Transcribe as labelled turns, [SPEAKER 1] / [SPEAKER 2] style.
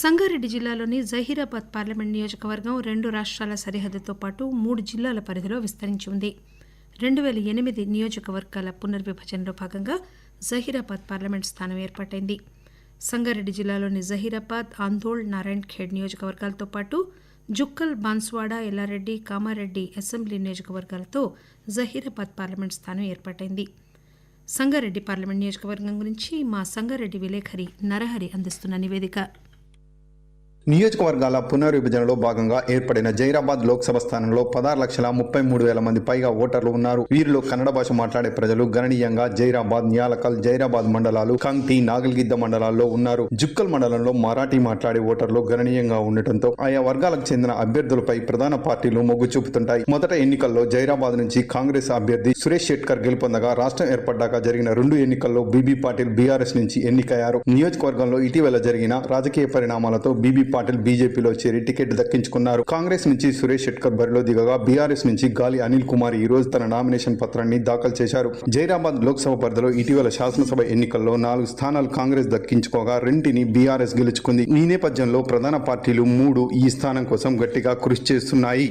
[SPEAKER 1] సంగారెడ్డి జిల్లాలోని జహీరాబాద్ పార్లమెంట్ నియోజకవర్గం రెండు రాష్ట్రాల సరిహద్దుతో పాటు మూడు జిల్లాల పరిధిలో విస్తరించి ఉంది. రెండు వేల ఎనిమిది నియోజకవర్గాల పునర్విభజనలో భాగంగా జహీరాబాద్ పార్లమెంట్ స్థానం ఏర్పాటైంది. సంగారెడ్డి జిల్లాలోని జహీరాబాద్ ఆందోళ్ నారాయణ్ ఖేడ్ నియోజకవర్గాలతో పాటు జుక్కల్ బాన్స్వాడ ఎల్లారెడ్డి కామారెడ్డి అసెంబ్లీ నియోజకవర్గాలతో జహీరాబాద్ పార్లమెంట్ స్థానం ఏర్పాటైంది. సంగారెడ్డి పార్లమెంట్ నియోజకవర్గం గురించి మా సంగారెడ్డి విలేఖరి నరహరి అందిస్తున్న నివేదిక.
[SPEAKER 2] నియోజకవర్గాల పునర్విభజనలో భాగంగా ఏర్పడిన జైరాబాద్ లోక్సభ స్థానంలో పదహారు లక్షల ముప్పై మూడు వేల మంది పైగా ఓటర్లు ఉన్నారు. వీరిలో కన్నడ భాష మాట్లాడే ప్రజలు గణనీయంగా జైరాబాద్ న్యాలకల్ జైరాబాద్ మండలాలు కంగ్టి నాగల్గిద్ద మండలాల్లో ఉన్నారు. జుక్కల్ మండలంలో మరాఠీ మాట్లాడే ఓటర్లు గణనీయంగా ఉండటంతో ఆయా వర్గాలకు చెందిన అభ్యర్థులపై ప్రధాన పార్టీలు మొగ్గు చూపుతుంటాయి. మొదట ఎన్నికల్లో జైరాబాద్ నుంచి కాంగ్రెస్ అభ్యర్థి సురేష్ షెట్కర్ గెలుపొందగా రాష్ట్రం ఏర్పడ్డాక జరిగిన రెండు ఎన్నికల్లో బీబీ పాటిల్ బీఆర్ఎస్ నుంచి ఎన్నికయ్యారు. నియోజకవర్గంలో ఇటీవల జరిగిన రాజకీయ పరిణామాలతో బీబీ పాటిల్ బీజేపీలో చేరి టికెట్ దక్కించుకున్నారు. కాంగ్రెస్ నుంచి సురేష్ శెట్కర్ బరిలో దిగగా బీఆర్ఎస్ నుంచి గాలి అనిల్ కుమార్ ఈ రోజు తన నామినేషన్ పత్రాన్ని దాఖలు చేశారు. జైరాబాద్ లోక్సభ పరిధిలో ఇటీవల శాసనసభ ఎన్నికల్లో నాలుగు స్థానాలు కాంగ్రెస్ దక్కించుకోగా రెంటిని బీఆర్ఎస్ గెలుచుకుంది. ఈ నేపథ్యంలో ప్రధాన పార్టీలు మూడు ఈ స్థానం కోసం గట్టిగా కృషి చేస్తున్నాయి.